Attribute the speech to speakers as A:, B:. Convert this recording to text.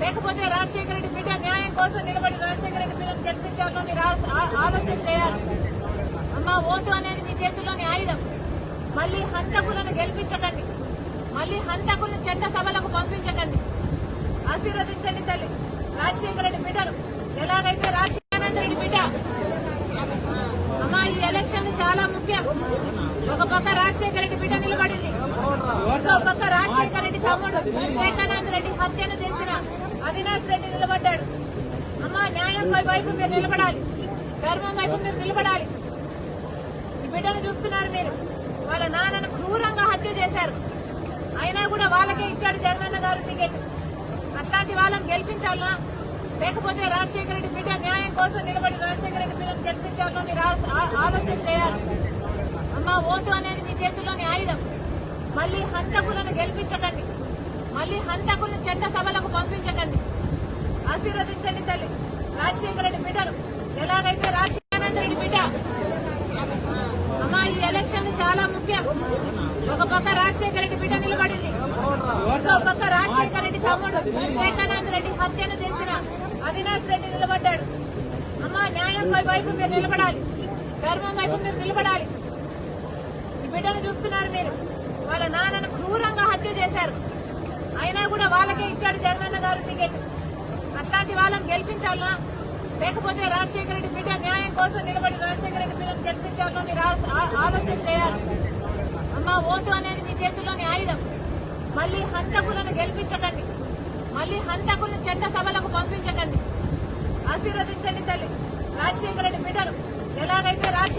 A: లేకపోతే రాజశేఖర రెడ్డి బిడ్డ న్యాయం కోసం నిలబడి రాజశేఖర రెడ్డి బిడ్డను గెలిపించాలో మీరు ఆ- ఆలోచన చేయాలి. అమ్మా ఓటు అనేది మీ చేతుల్లోని ఆయుధం. మళ్ళీ హంతకులను గెలిపించకండి. మళ్ళీ హంతకులను చట్ట సభలకు పంపించకండి. ఆశీర్వదించండి తల్లి. రాజశేఖర రెడ్డి బిడ్డలు. ఎలాగైతే రాజశేఖర రెడ్డి బిడ్డ? అమ్మా ఈ ఎలక్షన్ చాలా ముఖ్యం. ఒక పక్క రాజశేఖర రెడ్డి బిడ్డ నిలబడింది. ఇంకో పక్క రాజశేఖర తమ్ముడు వివేకానంద రెడ్డి హత్యను చేసిన అవినాష్ రెడ్డి నిలబడ్డాడు. అమ్మా న్యాయం వైపు మీరు నిలబడాలి. ధర్మం వైపు మీరు నిలబడాలి. ఈ బిడ్డను చూస్తున్నారు మీరు. వాళ్ళ నాన్నను క్రూరంగా హత్య చేశారు. అయినా కూడా వాళ్ళకే ఇచ్చాడు జగనన్న గారు టికెట్. అట్లాంటి వాళ్ళని గెలిపించాలా? లేకపోతే రాజశేఖర రెడ్డి బిడ్డ న్యాయం కోసం నిలబడి రాజశేఖర రెడ్డి బిడ్డను గెలిపించాలో? మీరు ఆలోచన చేయాలి. అమ్మా ఓటు అనేది మీ చేతుల్లోని ఆయుధం. మళ్ళీ హంతకులను గెలిపించకండి. మళ్ళీ హంతకులను చట్ట సభలకు పంపించకండి. ఆశీర్వదించండి తల్లి. రాజశేఖర రెడ్డి బిడ్డలు. ఎలాగైతే రాజశేఖర రెడ్డి బిడ్డ. అమ్మా ఈ ఎలక్షన్ చాలా ముఖ్యం. ఒక పక్క రాజశేఖర రెడ్డి బిడ్డ నిలబడింది. ఇంకో పక్క రాజశేఖర రెడ్డి తమ్ముడు వివేకానంద రెడ్డి హత్యను చేసిన అవినాష్ రెడ్డి నిలబడ్డాడు. అమ్మా న్యాయం వైపు మీరు నిలబడాలి. ధర్మం వైపు మీరు నిలబడాలి. ఈ బిడ్డను చూస్తున్నారు మీరు వాళ్ళ నాన్నను క్రూరంగా హత్య చేశారు అయినా కూడా వాళ్ళకే ఇచ్చాడు జగనన్న గారు టికెట్. అట్లాంటి వాళ్ళని గెలిపించాలా? లేకపోతే రాజశేఖర రెడ్డి బిడ్డ న్యాయం కోసం నిలబడి రాజశేఖర రెడ్డి బిడ్డను గెలిపించాలో మీరు ఆలోచన చేయాలి. అమ్మా ఓటు అనేది మీ చేతుల్లోని ఆయుధం. మళ్ళీ హంతకులను గెలిపించకండి. మళ్ళీ హంతకులను చట్ట సభలకు పంపించకండి. ఆశీర్వదించండి తల్లి. రాజశేఖర రెడ్డి బిడ్డను. ఎలాగైతే రాజశేఖర